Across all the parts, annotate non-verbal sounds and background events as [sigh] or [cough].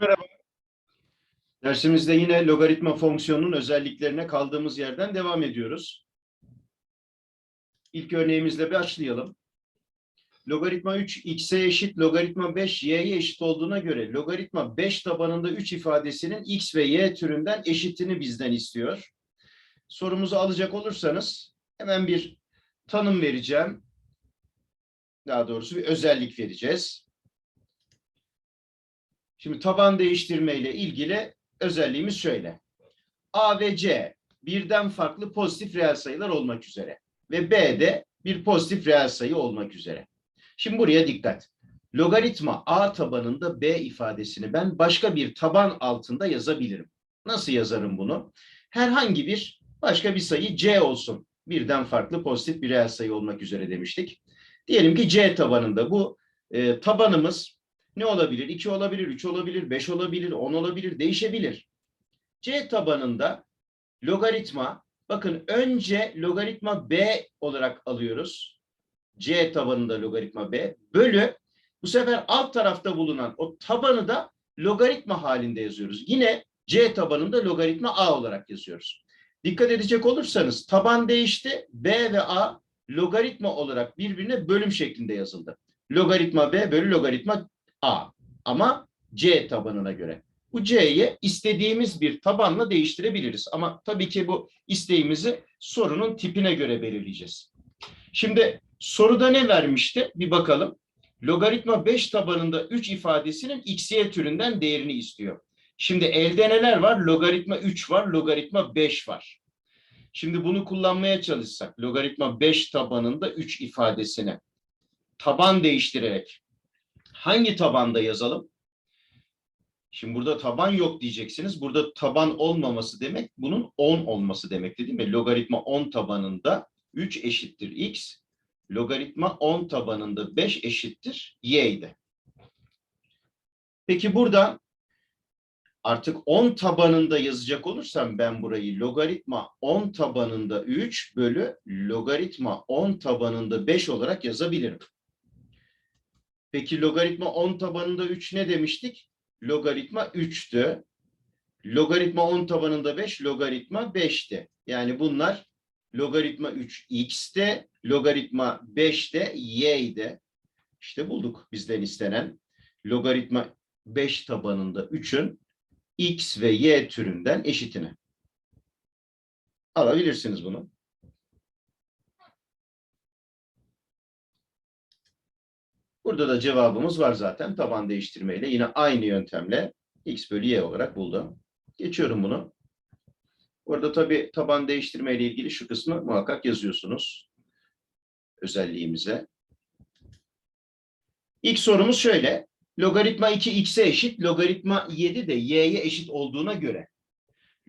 Merhaba. Dersimizde yine logaritma fonksiyonunun özelliklerine kaldığımız yerden devam ediyoruz. İlk örneğimizle başlayalım. Logaritma 3 x'e eşit, logaritma 5 y'ye eşit olduğuna göre logaritma 5 tabanında 3 ifadesinin x ve y türünden eşitini bizden istiyor. Sorumuzu alacak olursanız hemen bir tanım vereceğim. Daha doğrusu bir özellik vereceğiz. Şimdi taban değiştirme ile ilgili özelliğimiz şöyle. A ve C birden farklı pozitif reel sayılar olmak üzere ve B de bir pozitif reel sayı olmak üzere. Şimdi buraya dikkat. Logaritma A tabanında B ifadesini ben başka bir taban altında yazabilirim. Nasıl yazarım bunu? Herhangi bir başka bir sayı C olsun. Birden farklı pozitif bir reel sayı olmak üzere demiştik. Diyelim ki C tabanında bu e, tabanımız ne olabilir? 2 olabilir, 3 olabilir, 5 olabilir, 10 olabilir, değişebilir. C tabanında logaritma, bakın önce logaritma B olarak alıyoruz. C tabanında logaritma B bölü bu sefer alt tarafta bulunan o tabanı da logaritma halinde yazıyoruz. Yine C tabanında logaritma A olarak yazıyoruz. Dikkat edecek olursanız taban değişti. B ve A logaritma olarak birbirine bölüm şeklinde yazıldı. Logaritma B bölü logaritma A ama C tabanına göre. Bu C'yi istediğimiz bir tabanla değiştirebiliriz. Ama tabii ki bu isteğimizi sorunun tipine göre belirleyeceğiz. Şimdi soruda ne vermişti? Bir bakalım. Logaritma 5 tabanında 3 ifadesinin xy türünden değerini istiyor. Şimdi elde neler var? Logaritma 3 var, logaritma 5 var. Şimdi bunu kullanmaya çalışsak, logaritma 5 tabanında 3 ifadesine taban değiştirerek hangi tabanda yazalım? Şimdi burada taban yok diyeceksiniz. Burada taban olmaması demek bunun 10 olması demekti değil mi? Logaritma 10 tabanında 3 eşittir x. Logaritma 10 tabanında 5 eşittir y idi. Peki burada artık 10 tabanında yazacak olursam ben burayı logaritma 10 tabanında 3 bölü logaritma 10 tabanında 5 olarak yazabilirim. Peki logaritma 10 tabanında 3 ne demiştik? Logaritma 3'tü. Logaritma 10 tabanında 5 logaritma 5'ti. Yani bunlar logaritma 3 x'te, logaritma 5 de y'ydi. İşte bulduk bizden istenen logaritma 5 tabanında 3'ün x ve y türünden eşitini. Alabilirsiniz bunu. Burada da cevabımız var zaten. Taban değiştirmeyle yine aynı yöntemle x bölü y olarak buldum. Geçiyorum bunu. Orada tabii taban değiştirmeyle ilgili şu kısmı muhakkak yazıyorsunuz. Özelliğimize. İlk sorumuz şöyle. Logaritma 2 x'e eşit, logaritma 7 de y'ye eşit olduğuna göre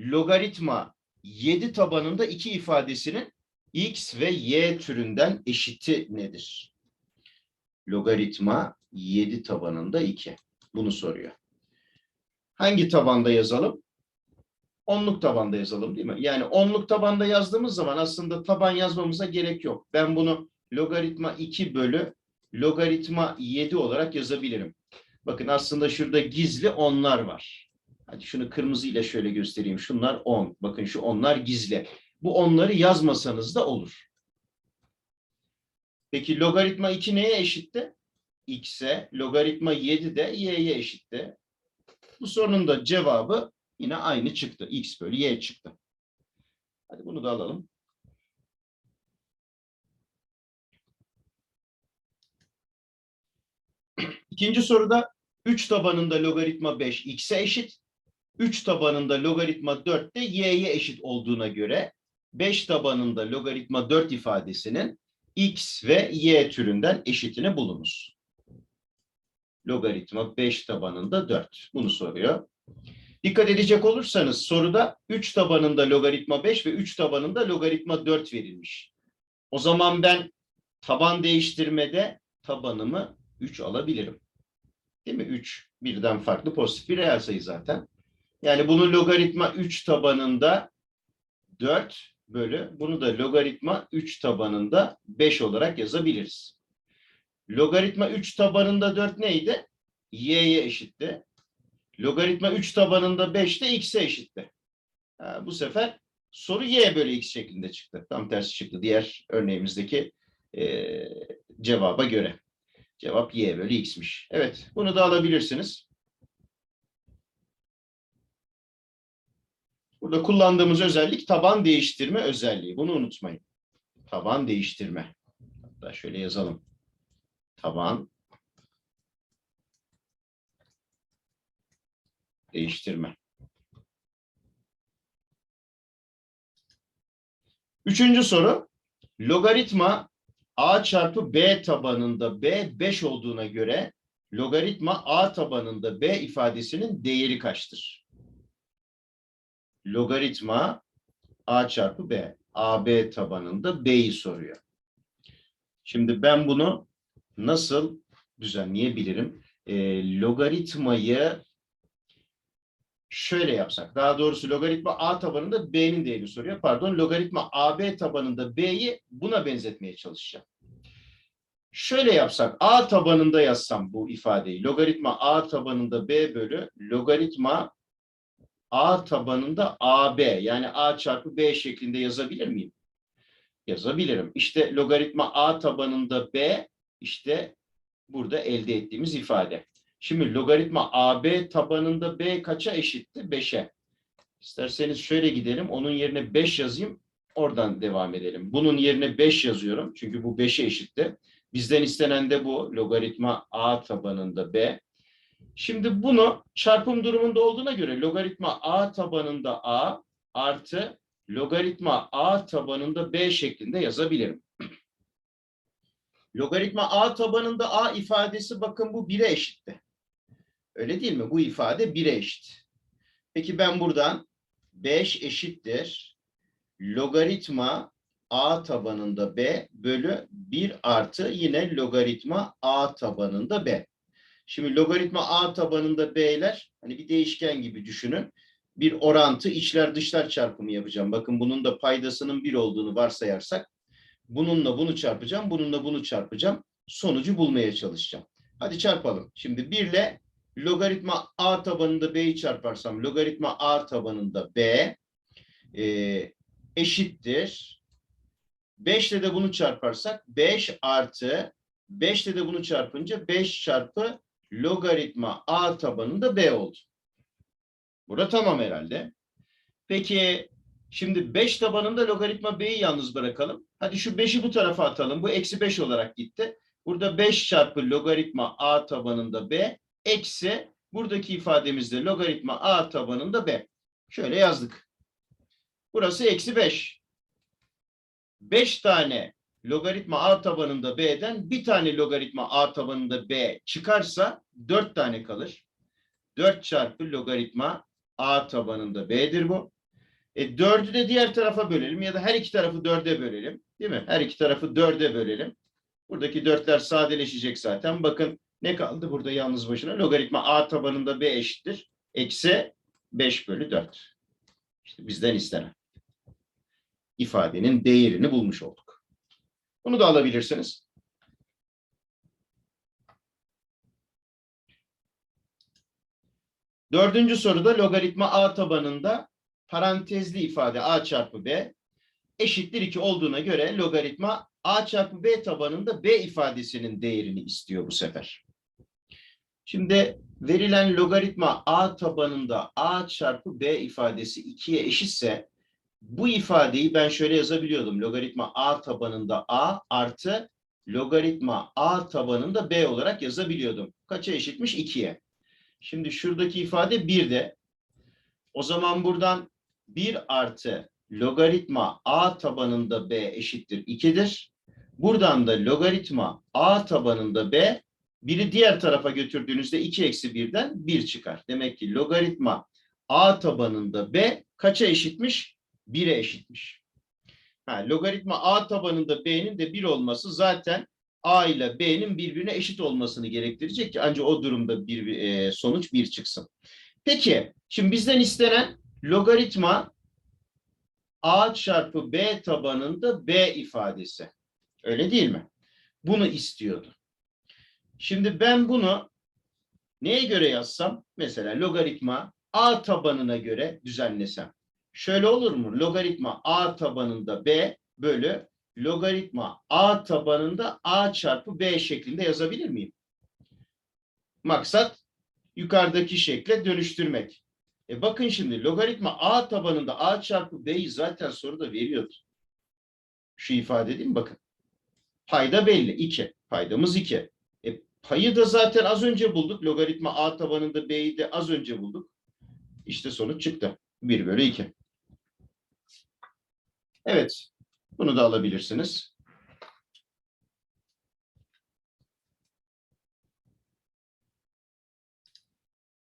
logaritma 7 tabanında iki ifadesinin x ve y türünden eşiti nedir? Logaritma 7 tabanında 2. Bunu soruyor. Hangi tabanda yazalım? Onluk tabanda yazalım değil mi? Yani onluk tabanda yazdığımız zaman aslında taban yazmamıza gerek yok. Ben bunu logaritma 2 bölü logaritma 7 olarak yazabilirim. Bakın aslında şurada gizli onlar var. Hadi şunu kırmızı ile şöyle göstereyim. Şunlar 10. Bakın şu onlar gizli. Bu onları yazmasanız da olur. Peki logaritma 2 neye eşitti? X'e. Logaritma 7 de y'ye eşitti. Bu sorunun da cevabı yine aynı çıktı. X bölü y çıktı. Hadi bunu da alalım. İkinci soruda 3 tabanında logaritma 5 x'e eşit. 3 tabanında logaritma 4 de y'ye eşit olduğuna göre 5 tabanında logaritma 4 ifadesinin x ve y türünden eşitini bulunuz. Logaritma 5 tabanında 4. Bunu soruyor. Dikkat edecek olursanız soruda 3 tabanında logaritma 5 ve 3 tabanında logaritma 4 verilmiş. O zaman ben taban değiştirmede tabanımı 3 alabilirim. Değil mi? 3 birden farklı pozitif bir reel sayı zaten. Yani bunu logaritma 3 tabanında 4 bölü bunu da logaritma 3 tabanında 5 olarak yazabiliriz. Logaritma 3 tabanında 4 neydi? Y'ye eşitti. Logaritma 3 tabanında 5 de x'e eşitti. Ha, bu sefer soru y bölü x şeklinde çıktı. Tam tersi çıktı diğer örneğimizdeki e, cevaba göre. Cevap y bölü x'miş. Evet, bunu da alabilirsiniz. Burada kullandığımız özellik taban değiştirme özelliği. Bunu unutmayın. Taban değiştirme. Hatta şöyle yazalım. Taban değiştirme. Üçüncü soru. Logaritma a çarpı b tabanında b 5 olduğuna göre logaritma a tabanında b ifadesinin değeri kaçtır? Logaritma a çarpı b. AB tabanında b'yi soruyor. Şimdi ben bunu nasıl düzenleyebilirim? E, logaritmayı şöyle yapsak. Daha doğrusu logaritma a tabanında b'nin değerini soruyor. Pardon, logaritma ab tabanında b'yi buna benzetmeye çalışacağım. Şöyle yapsak, a tabanında yazsam bu ifadeyi. Logaritma a tabanında b bölü logaritma a tabanında ab yani a çarpı b şeklinde yazabilir miyim? Yazabilirim. İşte logaritma a tabanında b işte burada elde ettiğimiz ifade. Şimdi logaritma AB tabanında B kaça eşitti? 5'e. İsterseniz şöyle gidelim. Onun yerine 5 yazayım. Oradan devam edelim. Bunun yerine 5 yazıyorum. Çünkü bu 5'e eşitti. Bizden istenen de bu. Logaritma A tabanında B. Şimdi bunu çarpım durumunda olduğuna göre logaritma A tabanında A artı logaritma A tabanında B şeklinde yazabilirim. [clears throat] Logaritma A tabanında A ifadesi bakın bu 1'e eşitti. Öyle değil mi? Bu ifade 1'e eşit. Peki ben buradan 5 eşittir. Logaritma A tabanında B bölü 1 artı yine logaritma A tabanında B. Şimdi logaritma A tabanında B'ler hani bir değişken gibi düşünün. Bir orantı içler dışlar çarpımı yapacağım. Bakın bunun da paydasının 1 olduğunu varsayarsak bununla bunu çarpacağım, bununla bunu çarpacağım. Sonucu bulmaya çalışacağım. Hadi çarpalım. Şimdi 1 ile logaritma a tabanında b'yi çarparsam logaritma a tabanında b e, eşittir. 5 ile de bunu çarparsak 5 artı 5 ile de bunu çarpınca 5 çarpı logaritma a tabanında b oldu. Burada tamam herhalde. Peki şimdi 5 tabanında logaritma b'yi yalnız bırakalım. Hadi şu 5'i bu tarafa atalım. Bu eksi 5 olarak gitti. Burada 5 çarpı logaritma a tabanında b eksi buradaki ifademizde logaritma a tabanında b. Şöyle yazdık. Burası eksi 5. 5 tane logaritma a tabanında b'den bir tane logaritma a tabanında b çıkarsa 4 tane kalır. 4 çarpı logaritma a tabanında b'dir bu. E 4'ü de diğer tarafa bölelim ya da her iki tarafı 4'e bölelim. Değil mi? Her iki tarafı 4'e bölelim. Buradaki 4'ler sadeleşecek zaten. Bakın ne kaldı burada yalnız başına? Logaritma a tabanında b eşittir. Eksi 5 bölü 4. İşte bizden istenen. ifadenin değerini bulmuş olduk. Bunu da alabilirsiniz. Dördüncü soruda logaritma a tabanında parantezli ifade a çarpı b eşittir 2 olduğuna göre logaritma a çarpı b tabanında b ifadesinin değerini istiyor bu sefer. Şimdi verilen logaritma a tabanında a çarpı b ifadesi 2'ye eşitse bu ifadeyi ben şöyle yazabiliyordum. Logaritma a tabanında a artı logaritma a tabanında b olarak yazabiliyordum. Kaça eşitmiş? 2'ye. Şimdi şuradaki ifade 1 de. O zaman buradan 1 artı logaritma a tabanında b eşittir 2'dir. Buradan da logaritma a tabanında b biri diğer tarafa götürdüğünüzde 2 eksi 1'den 1 çıkar. Demek ki logaritma a tabanında b kaça eşitmiş? 1'e eşitmiş. Ha, logaritma a tabanında b'nin de 1 olması zaten a ile b'nin birbirine eşit olmasını gerektirecek ki ancak o durumda bir e, sonuç 1 çıksın. Peki şimdi bizden istenen logaritma a çarpı b tabanında b ifadesi. Öyle değil mi? Bunu istiyordu. Şimdi ben bunu neye göre yazsam? Mesela logaritma a tabanına göre düzenlesem. Şöyle olur mu? Logaritma a tabanında b bölü logaritma a tabanında a çarpı b şeklinde yazabilir miyim? Maksat yukarıdaki şekle dönüştürmek. E bakın şimdi logaritma a tabanında a çarpı b'yi zaten soruda veriyordu. Şu ifade değil mi? Bakın. Payda belli. 2. Paydamız 2. E, payı da zaten az önce bulduk. Logaritma a tabanında b'yi de az önce bulduk. İşte sonuç çıktı. 1 bölü 2. Evet. Bunu da alabilirsiniz.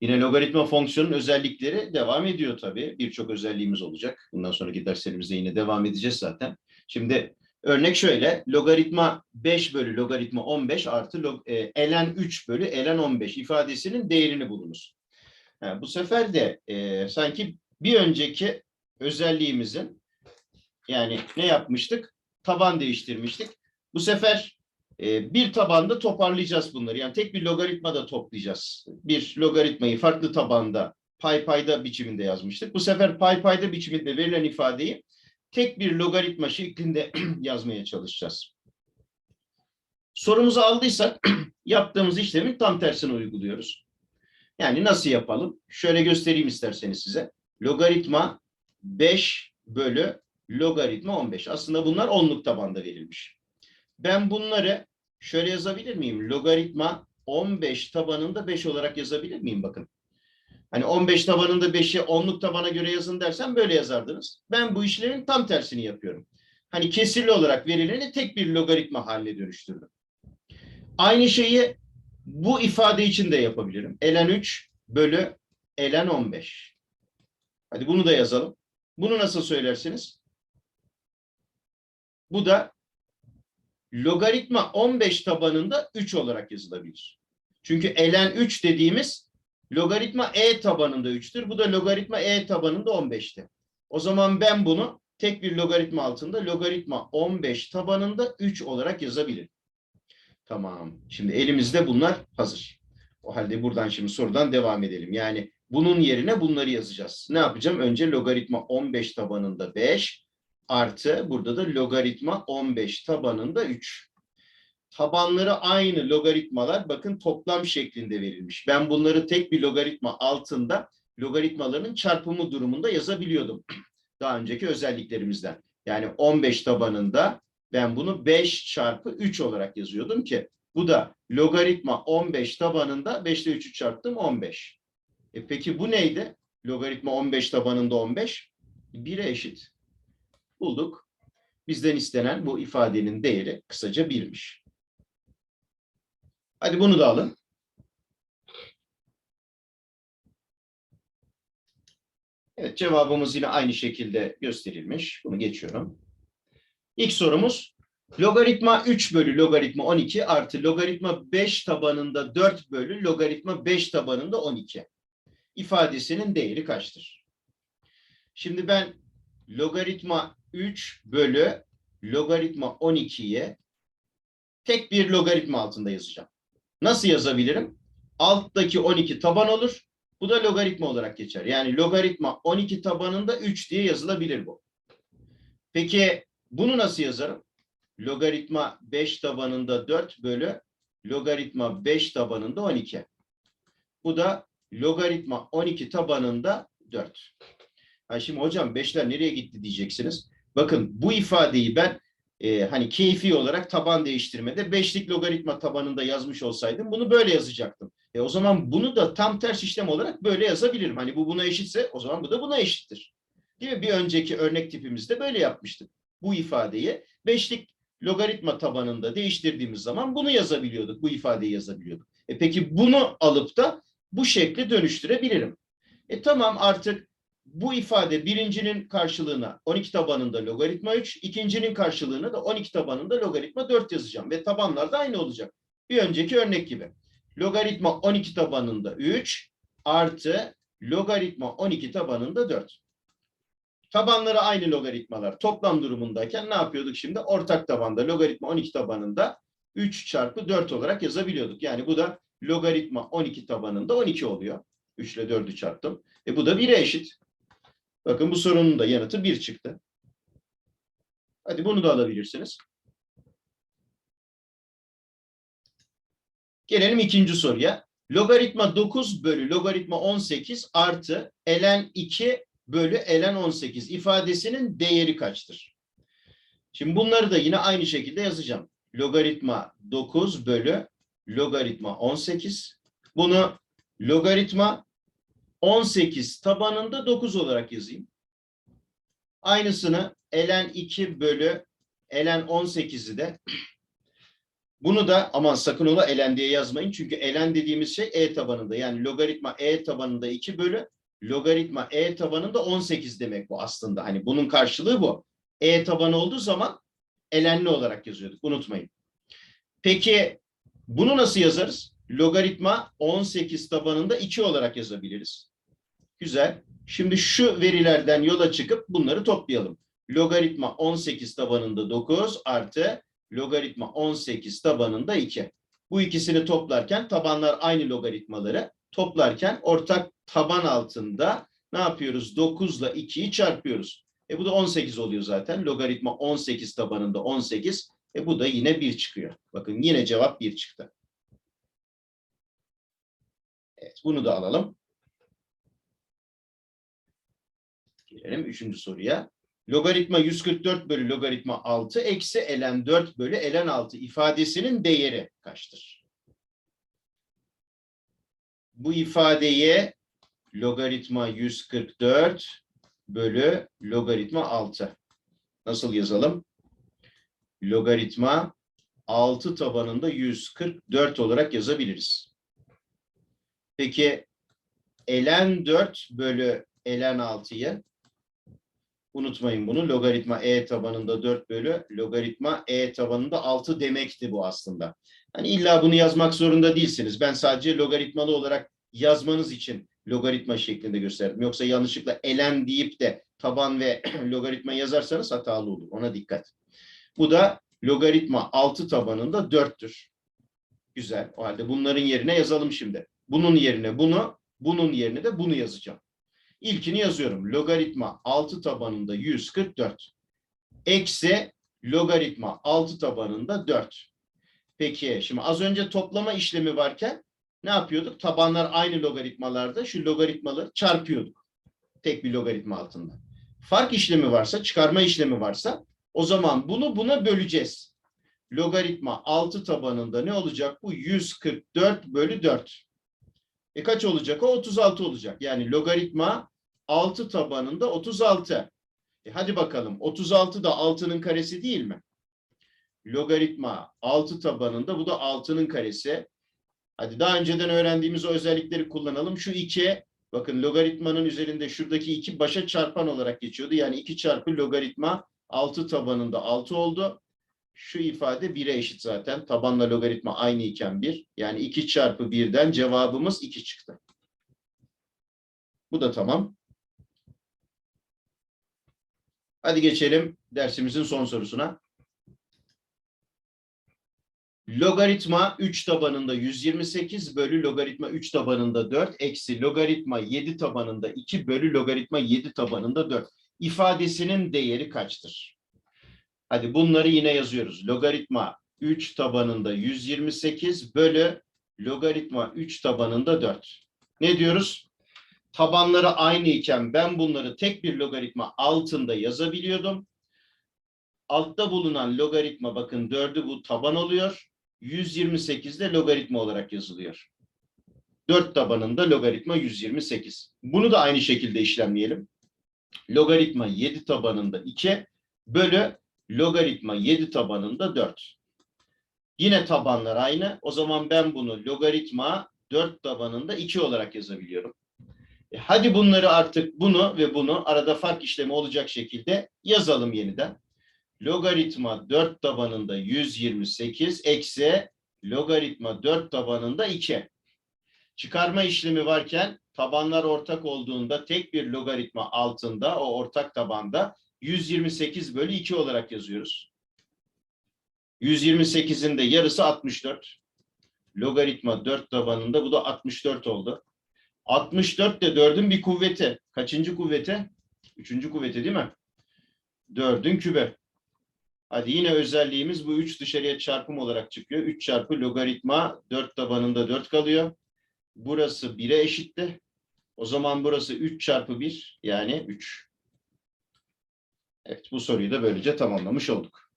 Yine logaritma fonksiyonun özellikleri devam ediyor tabii. Birçok özelliğimiz olacak. Bundan sonraki derslerimizde yine devam edeceğiz zaten. Şimdi örnek şöyle. Logaritma 5 bölü logaritma 15 artı log, e, ln 3 bölü ln 15 ifadesinin değerini bulunuz. Ha, bu sefer de e, sanki bir önceki özelliğimizin yani ne yapmıştık? Taban değiştirmiştik. Bu sefer e, bir tabanda toparlayacağız bunları. Yani tek bir logaritmada toplayacağız. Bir logaritmayı farklı tabanda pay payda biçiminde yazmıştık. Bu sefer pay payda biçiminde verilen ifadeyi tek bir logaritma şeklinde [clears throat] yazmaya çalışacağız. Sorumuzu aldıysak [clears throat] yaptığımız işlemin tam tersini uyguluyoruz. Yani nasıl yapalım? Şöyle göstereyim isterseniz size. Logaritma 5 bölü logaritma 15. Aslında bunlar onluk tabanda verilmiş. Ben bunları şöyle yazabilir miyim? Logaritma 15 tabanında 5 olarak yazabilir miyim? Bakın. Hani 15 tabanında 5'i onluk tabana göre yazın dersen böyle yazardınız. Ben bu işlemin tam tersini yapıyorum. Hani kesirli olarak verileni tek bir logaritma haline dönüştürdüm. Aynı şeyi bu ifade için de yapabilirim. ln 3 bölü ln 15. Hadi bunu da yazalım. Bunu nasıl söylersiniz? Bu da logaritma 15 tabanında 3 olarak yazılabilir. Çünkü ln 3 dediğimiz logaritma e tabanında 3'tür. Bu da logaritma e tabanında 15'ti. O zaman ben bunu tek bir logaritma altında logaritma 15 tabanında 3 olarak yazabilirim. Tamam. Şimdi elimizde bunlar hazır. O halde buradan şimdi sorudan devam edelim. Yani bunun yerine bunları yazacağız. Ne yapacağım? Önce logaritma 15 tabanında 5 artı burada da logaritma 15 tabanında 3. Tabanları aynı logaritmalar bakın toplam şeklinde verilmiş. Ben bunları tek bir logaritma altında logaritmaların çarpımı durumunda yazabiliyordum. [clears throat] Daha önceki özelliklerimizden. Yani 15 tabanında ben bunu 5 çarpı 3 olarak yazıyordum ki bu da logaritma 15 tabanında 5 ile 3'ü çarptım 15. E peki bu neydi? Logaritma 15 tabanında 15 1'e eşit. Bulduk. Bizden istenen bu ifadenin değeri kısaca 1'miş. Hadi bunu da alın. Evet cevabımız yine aynı şekilde gösterilmiş. Bunu geçiyorum. İlk sorumuz logaritma 3 bölü logaritma 12 artı logaritma 5 tabanında 4 bölü logaritma 5 tabanında 12 ifadesinin değeri kaçtır? Şimdi ben logaritma 3 bölü logaritma 12'ye tek bir logaritma altında yazacağım. Nasıl yazabilirim? Alttaki 12 taban olur. Bu da logaritma olarak geçer. Yani logaritma 12 tabanında 3 diye yazılabilir bu. Peki bunu nasıl yazarım? Logaritma 5 tabanında 4 bölü logaritma 5 tabanında 12. Bu da logaritma 12 tabanında 4. Ha şimdi hocam 5'ler nereye gitti diyeceksiniz. Bakın bu ifadeyi ben e, hani keyfi olarak taban değiştirmede 5'lik logaritma tabanında yazmış olsaydım bunu böyle yazacaktım. E o zaman bunu da tam ters işlem olarak böyle yazabilirim. Hani bu buna eşitse o zaman bu da buna eşittir. Değil mi? Bir önceki örnek tipimizde böyle yapmıştık. Bu ifadeyi 5'lik logaritma tabanında değiştirdiğimiz zaman bunu yazabiliyorduk. Bu ifadeyi yazabiliyorduk. E peki bunu alıp da bu şekli dönüştürebilirim. E tamam artık bu ifade birincinin karşılığına 12 tabanında logaritma 3, ikincinin karşılığına da 12 tabanında logaritma 4 yazacağım. Ve tabanlar da aynı olacak. Bir önceki örnek gibi. Logaritma 12 tabanında 3 artı logaritma 12 tabanında 4. Tabanları aynı logaritmalar. Toplam durumundayken ne yapıyorduk şimdi? Ortak tabanda logaritma 12 tabanında 3 çarpı 4 olarak yazabiliyorduk. Yani bu da Logaritma 12 tabanında 12 oluyor. 3 ile 4'ü çarptım. E bu da 1'e eşit. Bakın bu sorunun da yanıtı 1 çıktı. Hadi bunu da alabilirsiniz. Gelelim ikinci soruya. Logaritma 9 bölü logaritma 18 artı ln 2 bölü ln 18 ifadesinin değeri kaçtır? Şimdi bunları da yine aynı şekilde yazacağım. Logaritma 9 bölü logaritma 18. Bunu logaritma 18 tabanında 9 olarak yazayım. Aynısını ln 2 bölü ln 18'i de bunu da aman sakın ola ln diye yazmayın. Çünkü ln dediğimiz şey e tabanında. Yani logaritma e tabanında 2 bölü logaritma e tabanında 18 demek bu aslında. Hani bunun karşılığı bu. E tabanı olduğu zaman ln'li olarak yazıyorduk. Unutmayın. Peki bunu nasıl yazarız? Logaritma 18 tabanında 2 olarak yazabiliriz. Güzel. Şimdi şu verilerden yola çıkıp bunları toplayalım. Logaritma 18 tabanında 9 artı logaritma 18 tabanında 2. Bu ikisini toplarken tabanlar aynı logaritmaları toplarken ortak taban altında ne yapıyoruz? 9 ile 2'yi çarpıyoruz. E bu da 18 oluyor zaten. Logaritma 18 tabanında 18. E bu da yine 1 çıkıyor. Bakın yine cevap 1 çıktı. Evet bunu da alalım. Gelelim üçüncü soruya. Logaritma 144 bölü logaritma 6 eksi ln 4 bölü ln 6 ifadesinin değeri kaçtır? Bu ifadeye logaritma 144 bölü logaritma 6. Nasıl yazalım? Logaritma 6 tabanında 144 olarak yazabiliriz. Peki ln 4 bölü ln 6'yı unutmayın bunu. Logaritma e tabanında 4 bölü logaritma e tabanında 6 demekti bu aslında. Hani illa bunu yazmak zorunda değilsiniz. Ben sadece logaritmalı olarak yazmanız için logaritma şeklinde gösterdim. Yoksa yanlışlıkla ln deyip de taban ve [clears throat] logaritma yazarsanız hatalı olur. Ona dikkat. Bu da logaritma 6 tabanında 4'tür. Güzel. O halde bunların yerine yazalım şimdi. Bunun yerine bunu, bunun yerine de bunu yazacağım. İlkini yazıyorum. Logaritma 6 tabanında 144. Eksi logaritma 6 tabanında 4. Peki şimdi az önce toplama işlemi varken ne yapıyorduk? Tabanlar aynı logaritmalarda şu logaritmaları çarpıyorduk. Tek bir logaritma altında. Fark işlemi varsa, çıkarma işlemi varsa o zaman bunu buna böleceğiz. Logaritma 6 tabanında ne olacak? Bu 144 bölü 4. E kaç olacak o? 36 olacak. Yani logaritma 6 tabanında 36. E hadi bakalım 36 da 6'nın karesi değil mi? Logaritma 6 tabanında bu da 6'nın karesi. Hadi daha önceden öğrendiğimiz o özellikleri kullanalım. Şu 2 bakın logaritmanın üzerinde şuradaki 2 başa çarpan olarak geçiyordu. Yani 2 çarpı logaritma 6 tabanında 6 oldu. Şu ifade 1'e eşit zaten. Tabanla logaritma aynı iken 1. Yani 2 çarpı 1'den cevabımız 2 çıktı. Bu da tamam. Hadi geçelim dersimizin son sorusuna. Logaritma 3 tabanında 128 bölü logaritma 3 tabanında 4 eksi logaritma 7 tabanında 2 bölü logaritma 7 tabanında 4 ifadesinin değeri kaçtır? Hadi bunları yine yazıyoruz. Logaritma 3 tabanında 128 bölü logaritma 3 tabanında 4. Ne diyoruz? Tabanları aynı iken ben bunları tek bir logaritma altında yazabiliyordum. Altta bulunan logaritma bakın 4'ü bu taban oluyor. 128 de logaritma olarak yazılıyor. 4 tabanında logaritma 128. Bunu da aynı şekilde işlemleyelim. Logaritma 7 tabanında 2 bölü logaritma 7 tabanında 4. Yine tabanlar aynı. O zaman ben bunu logaritma 4 tabanında 2 olarak yazabiliyorum. E hadi bunları artık bunu ve bunu arada fark işlemi olacak şekilde yazalım yeniden. Logaritma 4 tabanında 128 eksi logaritma 4 tabanında 2. Çıkarma işlemi varken tabanlar ortak olduğunda tek bir logaritma altında o ortak tabanda 128 bölü 2 olarak yazıyoruz. 128'in de yarısı 64. logaritma 4 tabanında bu da 64 oldu. 64 de 4'ün bir kuvveti. Kaçıncı kuvveti? Üçüncü kuvveti değil mi? 4'ün kübü. Hadi yine özelliğimiz bu 3 dışarıya çarpım olarak çıkıyor. 3 çarpı logaritma 4 tabanında 4 kalıyor. Burası 1'e eşitti. O zaman burası 3 çarpı 1 yani 3. Evet bu soruyu da böylece tamamlamış olduk.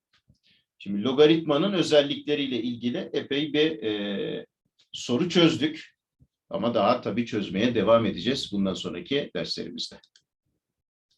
Şimdi logaritmanın özellikleriyle ilgili epey bir e, soru çözdük. Ama daha tabii çözmeye devam edeceğiz bundan sonraki derslerimizde.